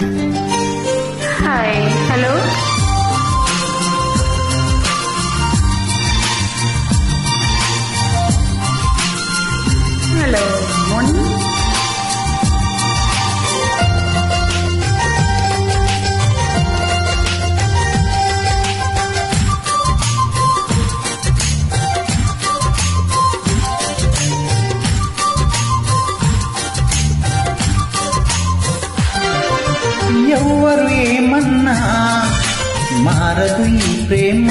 Hi. Hello. ఎవ్వరు ఏమన్నా మారదు ఈ ప్రేమ.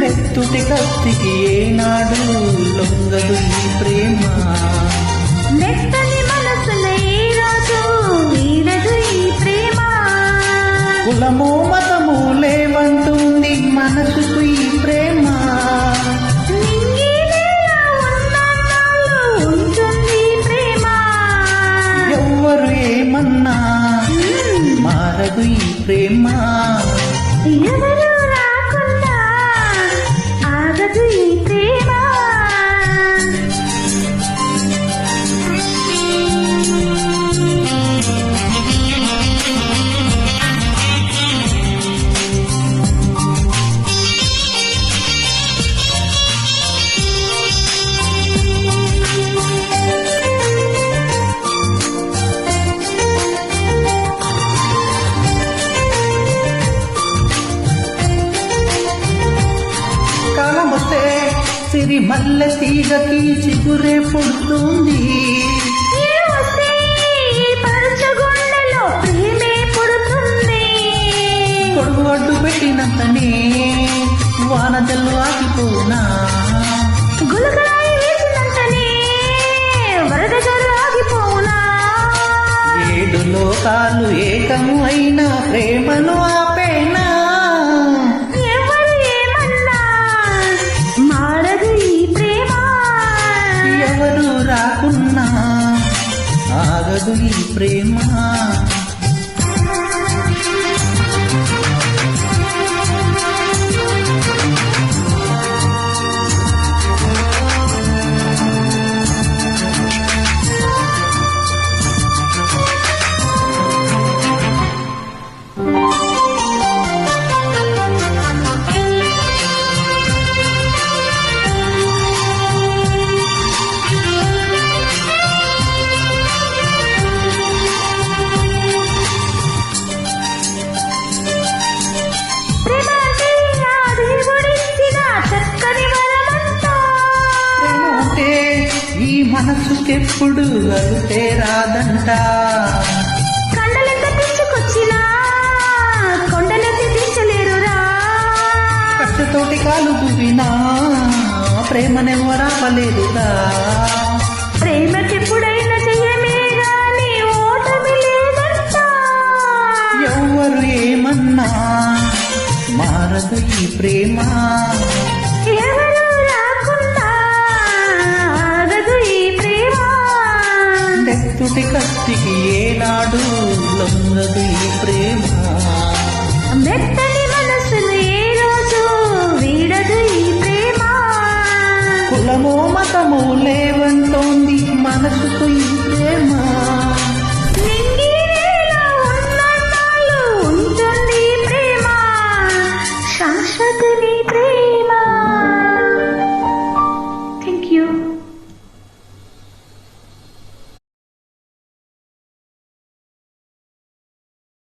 నెత్తుటి కత్తికి ఏనాడు లొంగదు ఈ ప్రేమ. మెత్తని మనసున ఏ రోజు ఈ ప్రేమ. కులము ప్రేమ మల్లె తీగకి చిగురే పుడుతుంది. అడ్డు పెట్టినంతనే వాన జల్లు ఆగిపోనా? గులకరాయి వేసినంతనే వరద జరు ఆగిపోవునా ఏడు లోకాలు ఏకము అయిన ప్రేమను ఆగదు ఈ ప్రేమ? మనసుకెప్పుడు అలుతే రాదంట. కండలెంత తీసుకొచ్చినా కొండలెత్తి దించలేరురా కష్టతోటి కాలు దువ్వినా ప్రేమనెవ్వరాపలేదుగా ప్రేమకెప్పుడైనా చెయ్యమే గాని ఓటమి లేదంట. ఎవ్వరు ఏమన్నా మారదు ఈ ప్రేమ. ఈ ప్రేమ. మెత్తని మనసును ఏ రోజు వీడదు ఈ ప్రేమ. కులమో మతము లేవంటోంది మనసుకు ఈ